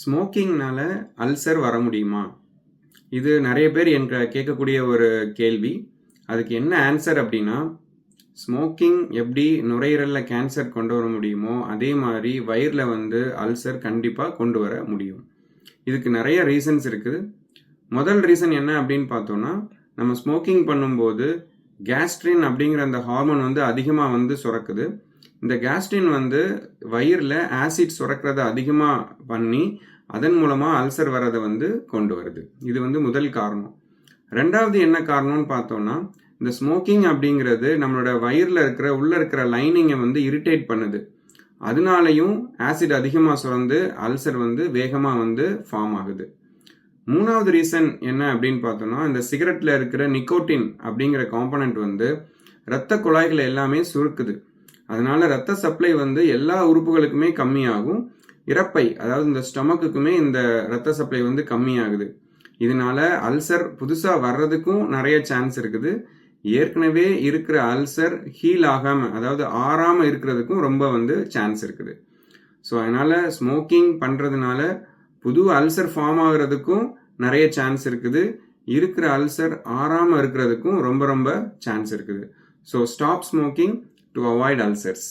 ஸ்மோக்கிங்னால ulcer வர முடியுமா? இது நிறைய பேர் என்கிட்ட கேட்கக்கூடிய ஒரு கேள்வி. அதுக்கு என்ன ஆன்சர் அப்படின்னா ஸ்மோக்கிங் எப்படி நுரையீரலில் கேன்சர் கொண்டு வர முடியுமோ அதே மாதிரி வயிறில் வந்து அல்சர் கண்டிப்பாக கொண்டு வர முடியும். இதுக்கு நிறைய ரீசன்ஸ் இருக்குது. முதல் ரீசன் என்ன அப்படின்னு பார்த்தோன்னா நம்ம ஸ்மோக்கிங் பண்ணும்போது கேஸ்ட்ரின் அப்படிங்கிற அந்த ஹார்மோன் வந்து அதிகமாக வந்து சுரக்குது. இந்த கேஸ்ட்ரின் வந்து வயிறில் ஆசிட் சுரக்கிறத அதிகமாக பண்ணி அதன் மூலமாக அல்சர் வரதை வந்து கொண்டு வருது. இது வந்து முதல் காரணம். ரெண்டாவது என்ன காரணம்னு பார்த்தோம்னா இந்த ஸ்மோக்கிங் அப்படிங்கிறது நம்மளோட வயிறில் இருக்கிற உள்ளே இருக்கிற லைனிங்கை வந்து இரிட்டேட் பண்ணுது. அதனாலையும் ஆசிட் அதிகமாக சுரந்து அல்சர் வந்து வேகமாக வந்து ஃபார்ம் ஆகுது. மூணாவது ரீசன் என்ன அப்படின்னு பார்த்தோம்னா இந்த சிகரெட்டில் இருக்கிற நிக்கோட்டின் அப்படிங்கிற காம்பனண்ட் வந்து இரத்த குழாய்களை எல்லாமே சுருக்குது. அதனால ரத்த சப்ளை வந்து எல்லா உறுப்புகளுக்குமே கம்மியாகும். இறப்பை அதாவது இந்த ஸ்டொமக்குக்குமே இந்த ரத்த சப்ளை வந்து கம்மியாகுது. இதனால அல்சர் புதுசாக வர்றதுக்கும் நிறைய சான்ஸ் இருக்குது. ஏற்கனவே இருக்கிற அல்சர் ஹீல் ஆகாமல் அதாவது ஆறாமல் இருக்கிறதுக்கும் ரொம்ப வந்து சான்ஸ் இருக்குது. ஸோ அதனால் ஸ்மோக்கிங் பண்ணுறதுனால புது அல்சர் ஃபார்ம் ஆகிறதுக்கும் நிறைய சான்ஸ் இருக்குது. இருக்கிற அல்சர் ஆறாமல் இருக்கிறதுக்கும் ரொம்ப ரொம்ப சான்ஸ் இருக்குது. So stop smoking to avoid ulcers